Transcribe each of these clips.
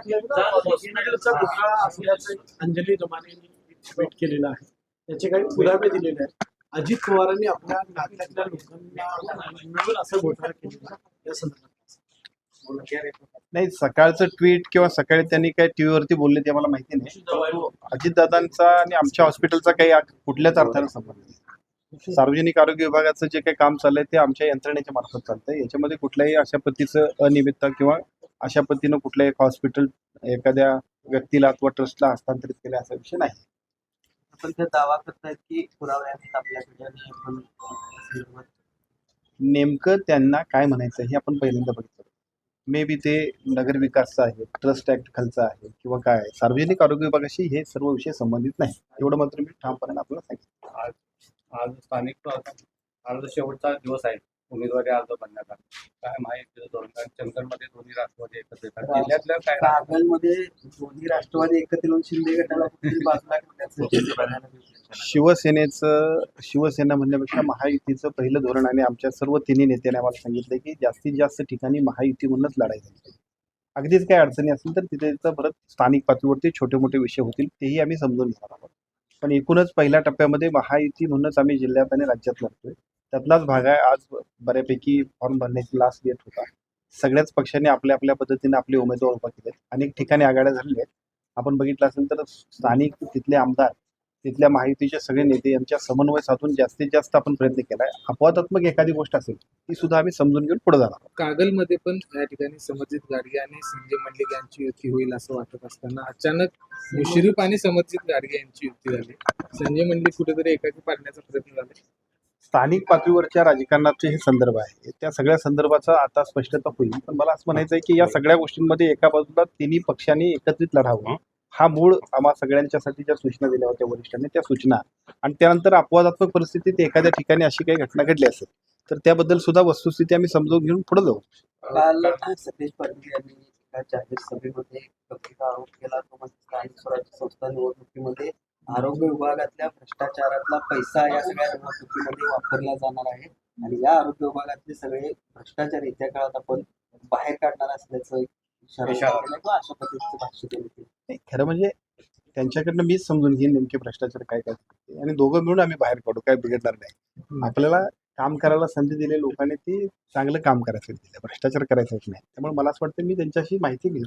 हॉस्पिटलचा घोटाळा असल्याचं अंजली दमाने ट्विट केलेलं आहे. त्याचे काही पुरावे दिलेले आहेत. अजित पवारांनी आपल्या नात्यातल्या लोकांना मिळून असा घोटाळा केलेला या संदर्भात. नाही सकाळचं ट्विट किंवा सकाळी त्यांनी काय टीव्ही वरती बोलले ते मला माहिती नाही. अजितदादांचा आणि आमच्या हॉस्पिटलचा काही कुठल्याच अर्थाने संबंध नाही. सार्वजनिक आरोग्य विभागाचं जे काही काम चाललंय ते आमच्या यंत्रणेच्या मार्फत चालतंय. याच्यामध्ये कुठल्याही अशा पद्धतीचं अनियमितता किंवा अशा पद्धतीनं कुठल्याही एक हॉस्पिटल एखाद्या व्यक्तीला अथवा ट्रस्टला हस्तांतरित केले असा विषय नाही. पण ते दावा करतायत की पुरावे आहेत आपल्याकडे आणि आपण संदर्भात नेमकं त्यांना काय म्हणायचं हे आपण पहिल्यांदा बघितलं. मे बी ते नगर विकासचं आहे ट्रस्ट ऍक्ट खालचं आहे किंवा काय आहे. सार्वजनिक आरोग्य विभागाशी हे सर्व विषय संबंधित नाही. एवढं मात्र मी ठामपणे आपल्याला सांगितलं आज आज स्थानिक अर्ज शेवटचा दिवस आहे. उमेदवारी अर्ज भरण्याचा काय माहिती चंदगडमध्ये दोन्ही राष्ट्रवादी एकत्र येतात. जिल्ह्यातल्या काय कागलमध्ये दोन्ही राष्ट्रवादी एकत्र येऊन शिंदे गटाला कुठेतरी बाजूला. शिवसेनेचं शिवसेना म्हणण्यापेक्षा महायुतीचं पहिलं धोरण आणि आमच्या सर्व तिन्ही नेत्यांनी आम्हाला सांगितलं की जास्तीत जास्त ठिकाणी महायुती म्हणूनच लढाई झाली पाहिजे. अगदीच काही अडचणी असतील तर तिथे तिथं परत स्थानिक पातळीवरती छोटे मोठे विषय होतील तेही आम्ही समजून घेणार आहोत. पण एकूणच पहिल्या टप्प्यामध्ये महायुती म्हणूनच आम्ही जिल्ह्यात आणि राज्यात लढतोय. त्यातलाच भाग आहे. आज बऱ्यापैकी फॉर्म भरण्याची लास्ट डेट होता. सगळ्याच पक्षांनी आपल्या आपल्या पद्धतीने आपले उमेदवार उभा केले अनेक ठिकाणी आघाड्या झालेल्या आहेत. आपण बघितलं असेल तर स्थानिक तिथले आमदार तिथल्या माहितीचे सगळे नेते यांच्या समन्वय साधून जास्तीत जास्त आपण प्रयत्न केलाय. अपवादात्मक एखादी गोष्ट असेल ती सुद्धा आम्ही समजून घेऊन पुढे जाणार कागलमध्ये पण या ठिकाणी समर्जित गाडगे आणि संजय मंडलिक यांची युती होईल असं वाटत असताना अचानक मुश्रीफ आणि समर्जित गाडगे यांची युती झाली. संजय मंडलिक कुठेतरी एकाकी पाडण्याचा प्रयत्न झाला. स्थानिक पातळीवरच्या राजकारणाचे हे संदर्भ आहे. त्या सगळ्या संदर्भाचा आता स्पष्टता होईल. पण मला असं म्हणायचं आहे की या सगळ्या गोष्टींमध्ये एका बाजूला तिन्ही पक्षांनी एकत्रित लढावं. हा मूळ आम्हा सगळ्यांच्यासाठी ज्या सूचना दिल्या होत्या वरिष्ठांनी त्या सूचना. आणि त्यानंतर अपवादात्मक परिस्थितीत एखाद्या ठिकाणी अशी काही घटना घडली असेल तर त्याबद्दल सुद्धा वस्तुस्थिती आम्ही समजून घेऊन पुढे जाऊ. काल सतीश पाटील यांनी एका जाहीर सभेमध्ये आरोप केला. तो म्हणजे स्थानिक स्वराज्य संस्था निवडणुकीमध्ये आरोग्य विभागातल्या भ्रष्टाचारातला पैसा या सगळ्या निवडणुकीमध्ये वापरला जाणार आहे. आणि या आरोग्य विभागातले सगळे भ्रष्टाचार येत्या काळात आपण बाहेर काढणार असल्याचं किंवा अशा पद्धतीचं भाष्य केलं. खरं म्हणजे त्यांच्याकडनं मीच समजून घेईन नेमके भ्रष्टाचार काय काय. आणि दोघं मिळून आम्ही बाहेर काढू काय बिघडणार नाही. आपल्याला काम करायला संधी दिली लोकांनी ती चांगलं काम करायचं दिलं. भ्रष्टाचार करायचाच नाही. त्यामुळे मला असं वाटतं मी त्यांच्याशी माहिती घेईन.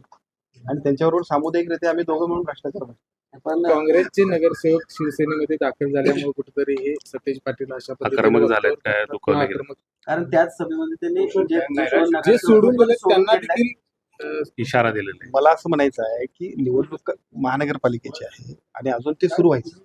आणि त्यांच्याबरोबर सामुदायिकरित्या आम्ही दोघं मिळून भ्रष्टाचार बंद करू. पण काँग्रेसचे नगरसेवक शिवसेनेमध्ये दाखल झाल्यामुळे कुठेतरी हे सतीश पाटील अशा पद्धतीने आक्रमक. झालेत काय? दुखवले गेले. आक्रमक. कारण त्याच सभेमध्ये त्यांनी जे- जे जे सोडून गेले त्यांना देखील अं, इशारा दिलेला आहे. मला असं म्हणायचं आहे की निवडणूक महानगरपालिकेची आहे आणि अजून ते सुरू व्हायची.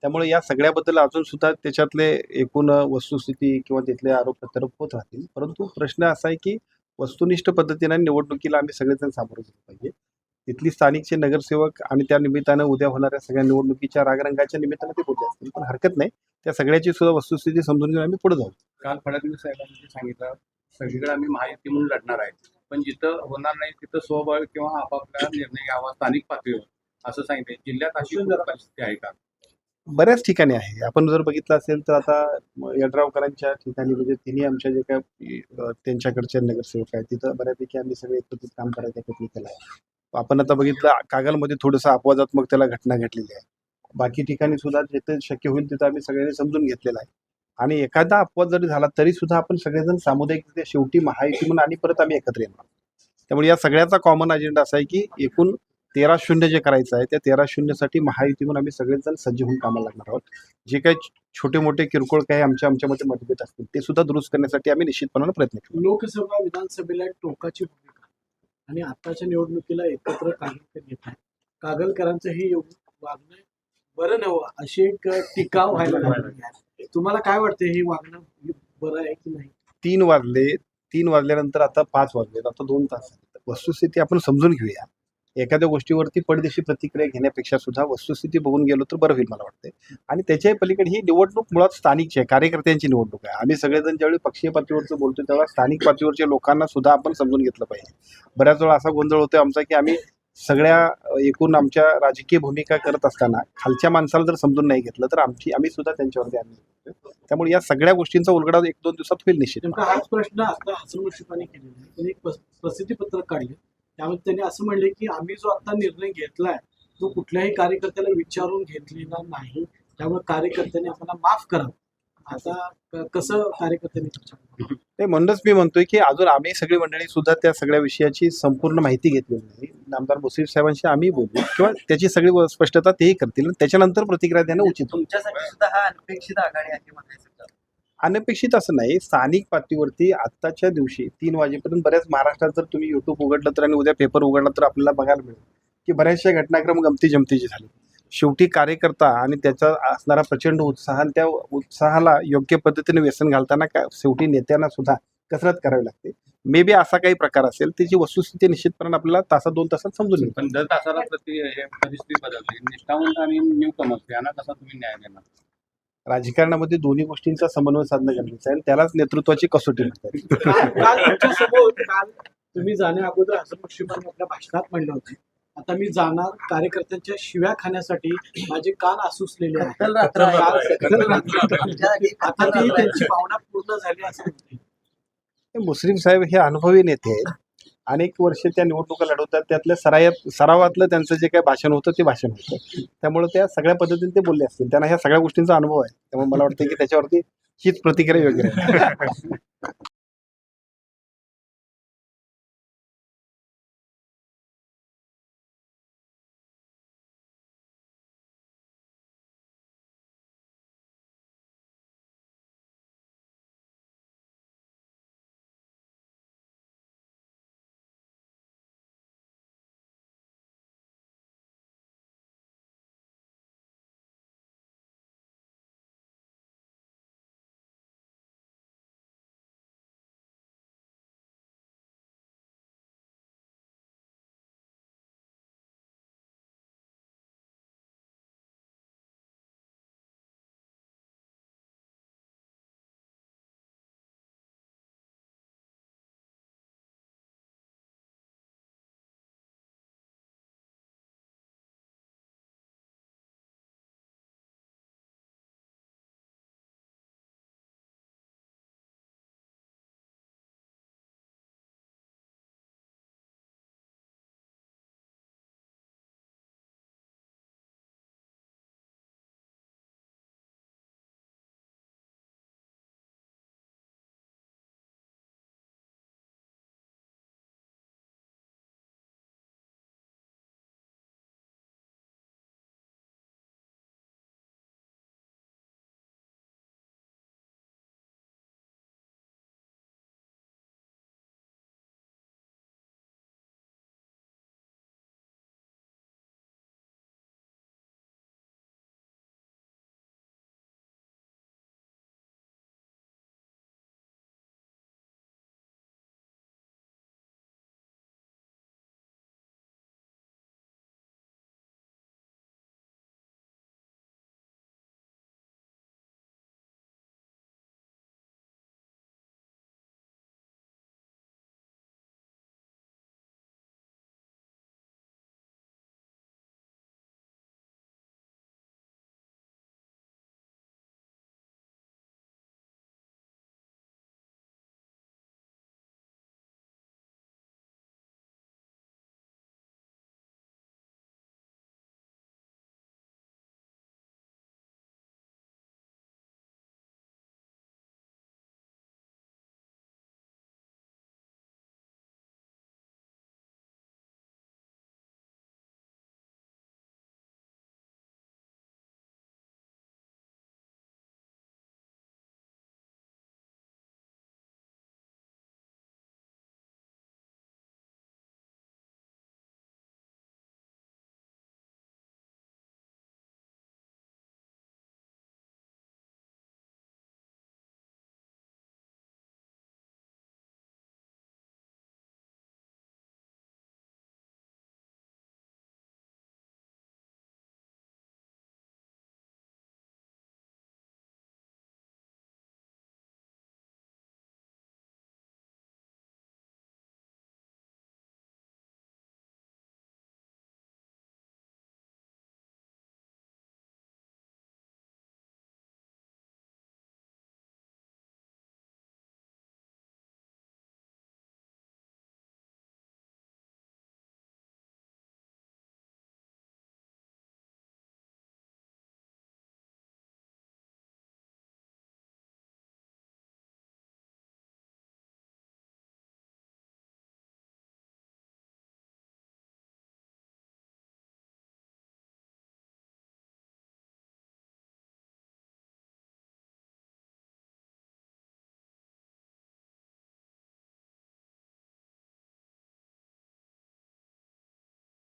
त्यामुळे या सगळ्याबद्दल अजून सुद्धा त्याच्यातले एकूण वस्तुस्थिती किंवा तिथले आरोप प्रत्यारोप होत राहतील. परंतु प्रश्न असा आहे की वस्तुनिष्ठ पद्धतीने निवडणुकीला आम्ही सगळेजण सामोरं गेलो पाहिजे. तिथली स्थानिकचे नगरसेवक आणि त्या निमित्तानं उद्या होणाऱ्या सगळ्या निवडणुकीच्या रागरंगाच्या निमित्तानं ते बोलले असतील. पण हरकत नाही. त्या सगळ्याची सुद्धा वस्तुस्थिती समजून घेऊन आम्ही पुढे जाऊ. काल फडणवीस साहेबांनी सांगितलं सगळीकडे आम्ही महायुती म्हणून लढणार आहे. पण जिथं होणार नाही तिथं स्वाभाविक किंवा आपापला निर्णय घ्यावा स्थानिक पातळीवर असं सांगितलं जिल्ह्यात अशी परिस्थिती आहे का? बऱ्याच ठिकाणी आहे. आपण जर बघितलं असेल तर आता म- यड्रावकरांच्या ठिकाणी म्हणजे तिन्ही आमच्या जे काय अ, त्यांच्याकडचे नगरसेवक आहेत तिथं बऱ्यापैकी आम्ही सगळे एकत्रित काम करायचा प्रयत्न केला आहे आपण आता बघितलं कागलमध्ये थोडंसं अपवादात्मक त्याला घटना घडलेली आहे. बाकी ठिकाणी सुद्धा जिथे शक्य होईल तिथं आम्ही सगळ्यांनी समजून घेतलेला आहे. आणि एखादा अपवाद जरी झाला तरी सुद्धा आपण सगळेजण सामुदायिक शेवटी महायुती म्हणून आणि परत आम्ही एकत्र येणार त्यामुळे या सगळ्याचा कॉमन अजेंडा असा आहे की एकूण तेरा शून्य जे करायचं आहे त्या तेरा शून्यसाठी महायुती म्हणून आम्ही सगळेजण सज्ज होऊन कामाला लागणार आहोत. जे काही छोटे मोठे किरकोळ काही आमच्या आमच्यामध्ये मतभेद असतील ते सुद्धा दुरुस्त करण्यासाठी आम्ही निश्चितपणानं प्रयत्न करू लोकसभा विधानसभेला टोकाची आणि आताच्या निवडणुकीला एकत्र कागलकर घेत आहे कागलकरांचं हे वागणं बरं नव्हतं अशी एक टीका व्हायला लागली आहे. तुम्हाला काय वाटतं हे वागणं बरं आहे की नाही? तीन वाजले तीन वाजल्यानंतर आता पाच वाजले आता दोन तास वस्तुस्थिती आपण समजून घेऊया. एखाद्या गोष्टीवरती पडदेशी प्रतिक्रिया घेण्यापेक्षा सुद्धा वस्तुस्थिती बघून गेलो तर बरं होईल मला वाटते आणि त्याच्याही पलीकडे ही निवडणूक मुळात स्थानिकची आहे कार्यकर्त्यांची निवडणूक आहे. आम्ही सगळेजण ज्यावेळी पक्षीय पातळीवरचं बोलतो तेव्हा स्थानिक पातळीवरच्या लोकांना सुद्धा आपण समजून घेतलं पाहिजे. बऱ्याच वेळा असा गोंधळ होतो आमचा की आम्ही सगळ्या एकूण आमच्या राजकीय भूमिका करत असताना खालच्या माणसाला जर समजून नाही घेतलं तर आमची आम्ही सुद्धा त्यांच्यावरती आणली त्यामुळे या सगळ्या गोष्टींचा उलगडा एक दोन दिवसात होईल निश्चित हाच प्रश्न आता हसन केलेला आहे. त्यांनी एक प्रसिद्धी पत्रक काढले. त्यामुळे त्यांनी असं म्हणले की आम्ही जो आता निर्णय घेतलाय तो कुठल्याही कार्यकर्त्याला विचारून घेतलेला नाही त्यामुळे कार्यकर्त्यांनी आम्हाला माफ करावं आता कसं कार्यकर्त्यांनी विचारावं? ते म्हणूनच मी म्हणतोय की अजून आम्ही सगळी मंडळी सुद्धा त्या सगळ्या विषयाची संपूर्ण माहिती घेतलेली नाही आमदार मुश्रीफ साहेबांशी आम्ही बोलू किंवा त्याची सगळी स्पष्टता तेही करतील त्याच्यानंतर प्रतिक्रिया देणं उचित. तुमच्यासाठी सुद्धा हा अनपेक्षित आघाडी आहे म्हणायचं? अनपेक्षित असं नाही. स्थानिक पातळीवरती आत्ताच्या दिवशी तीन वाजेपर्यंत बऱ्याच महाराष्ट्रात जर तुम्ही युट्यूब उघडलं तर आणि उद्या पेपर उघडला तर आपल्याला बघायला मिळेल की बऱ्याचशा घटनाक्रम गमती जमतीचे झाले. शेवटी कार्यकर्ता आणि त्याचा असणारा प्रचंड उत्साह आणि त्या उत्साहाला योग्य पद्धतीने व्यसन घालताना का शेवटी नेत्यांना सुद्धा कसरत करावी लागते. मे बी असा काही प्रकार असेल त्याची वस्तुस्थिती निश्चितपणे आपल्याला तासात दोन तासात समजून येईल. पण दर तासाला प्रति परिस्थिती बदलली. निष्ठावंत आणि न्यू कमर्स यांना कसा तुम्ही न्याय देणार? राजकारणामध्ये दोन्ही गोष्टींचा समन्वय साधणं गरजेचं आहे आणि त्यालाच नेतृत्वाची कसोटी लागते काल काल तुमच्यासमोर काल तुम्ही जाण्या अगोदर हसन मुश्रीफांनी आपल्या भाषणात म्हणलं होते. आता मी जाणार कार्यकर्त्यांच्या शिव्या खाण्यासाठी माझे कान आसुसलेले आहेत. आता ती. त्यांची भावना पूर्ण झाली असं म्हणते मुस्लिम साहेब हे अनुभवी नेते आहेत. अनेक वर्ष त्या निवडणुका लढवतात. त्यातल्या सरायात सरावातलं त्यांचं जे काही भाषण होतं ते भाषण होतं. त्यामुळे त्या सगळ्या पद्धतीने ते बोलले असतील. त्यांना ह्या सगळ्या गोष्टींचा अनुभव आहे. त्यामुळे मला वाटतं की त्याच्यावरती हीच प्रतिक्रिया योग्य आहे